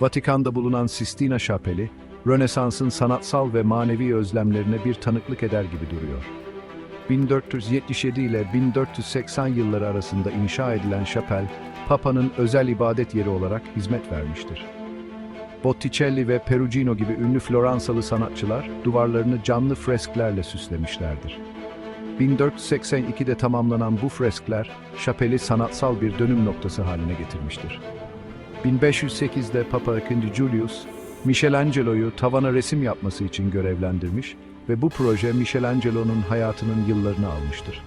Vatikan'da bulunan Sistina Şapeli, Rönesans'ın sanatsal ve manevi özlemlerine bir tanıklık eder gibi duruyor. 1477 ile 1480 yılları arasında inşa edilen şapel, Papa'nın özel ibadet yeri olarak hizmet vermiştir. Botticelli ve Perugino gibi ünlü Floransalı sanatçılar duvarlarını canlı fresklerle süslemişlerdir. 1482'de tamamlanan bu freskler, şapeli sanatsal bir dönüm noktası haline getirmiştir. 1508'de Papa II. Julius, Michelangelo'yu tavana resim yapması için görevlendirmiş ve bu proje Michelangelo'nun hayatının yıllarını almıştır.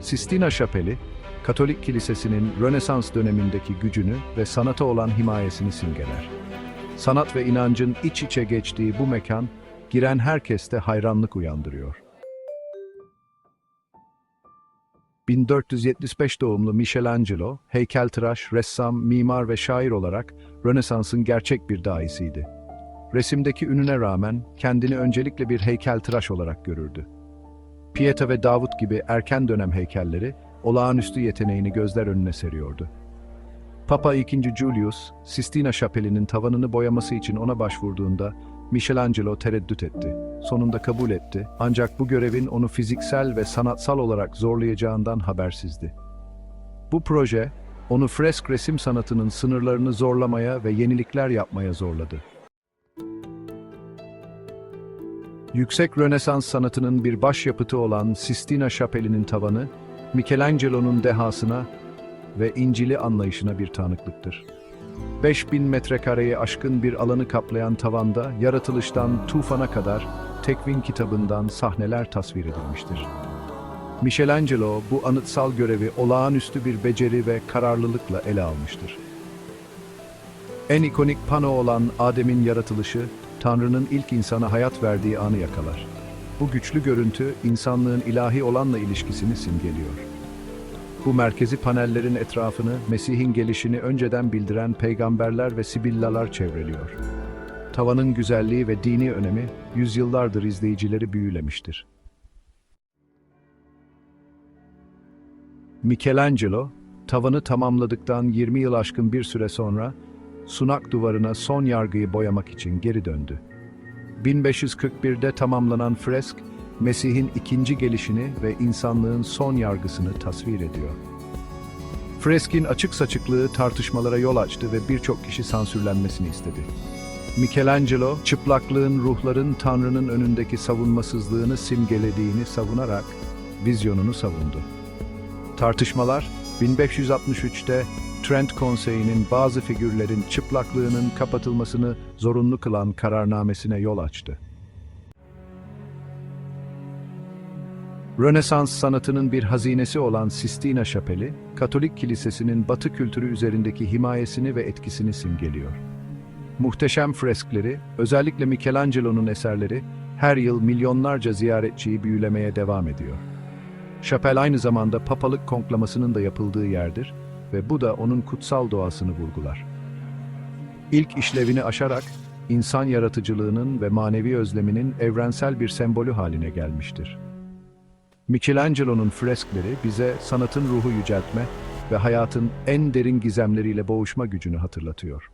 Sistina Şapeli, Katolik Kilisesi'nin Rönesans dönemindeki gücünü ve sanata olan himayesini simgeler. Sanat ve inancın iç içe geçtiği bu mekan, giren herkeste hayranlık uyandırıyor. 1475 doğumlu Michelangelo, heykeltıraş, ressam, mimar ve şair olarak Rönesans'ın gerçek bir dahisiydi. Resimdeki ününe rağmen kendini öncelikle bir heykeltıraş olarak görürdü. Pieta ve Davut gibi erken dönem heykelleri olağanüstü yeteneğini gözler önüne seriyordu. Papa II. Julius, Sistina Şapeli'nin tavanını boyaması için ona başvurduğunda Michelangelo tereddüt etti. Sonunda kabul etti ancak bu görevin onu fiziksel ve sanatsal olarak zorlayacağından habersizdi. Bu proje, onu fresk resim sanatının sınırlarını zorlamaya ve yenilikler yapmaya zorladı. Yüksek Rönesans sanatının bir başyapıtı olan Sistina Şapeli'nin tavanı, Michelangelo'nun dehasına ve İncil'i anlayışına bir tanıklıktır. 5000 metrekareyi aşkın bir alanı kaplayan tavanda yaratılıştan tufana kadar tekvin kitabından sahneler tasvir edilmiştir. Michelangelo bu anıtsal görevi olağanüstü bir beceri ve kararlılıkla ele almıştır. En ikonik pano olan Adem'in yaratılışı, Tanrı'nın ilk insana hayat verdiği anı yakalar. Bu güçlü görüntü, insanlığın ilahi olanla ilişkisini simgeliyor. Bu merkezi panellerin etrafını, Mesih'in gelişini önceden bildiren peygamberler ve sibillalar çevreliyor. Tavanın güzelliği ve dini önemi yüzyıllardır izleyicileri büyülemiştir. Michelangelo, tavanı tamamladıktan 20 yıl aşkın bir süre sonra, sunak duvarına son yargıyı boyamak için geri döndü. 1541'de tamamlanan fresk, Mesih'in ikinci gelişini ve insanlığın son yargısını tasvir ediyor. Freskin açık saçıklığı tartışmalara yol açtı ve birçok kişi sansürlenmesini istedi. Michelangelo, çıplaklığın ruhların Tanrı'nın önündeki savunmasızlığını simgelediğini savunarak vizyonunu savundu. Tartışmalar 1563'te Trent Konseyi'nin bazı figürlerin çıplaklığının kapatılmasını zorunlu kılan kararnamesine yol açtı. Rönesans sanatının bir hazinesi olan Sistina Şapeli, Katolik Kilisesi'nin Batı kültürü üzerindeki himayesini ve etkisini simgeliyor. Muhteşem freskleri, özellikle Michelangelo'nun eserleri, her yıl milyonlarca ziyaretçiyi büyülemeye devam ediyor. Şapel aynı zamanda papalık konklamasının da yapıldığı yerdir ve bu da onun kutsal doğasını vurgular. İlk işlevini aşarak, insan yaratıcılığının ve manevi özleminin evrensel bir sembolü haline gelmiştir. Michelangelo'nun freskleri bize sanatın ruhu yüceltme ve hayatın en derin gizemleriyle boğuşma gücünü hatırlatıyor.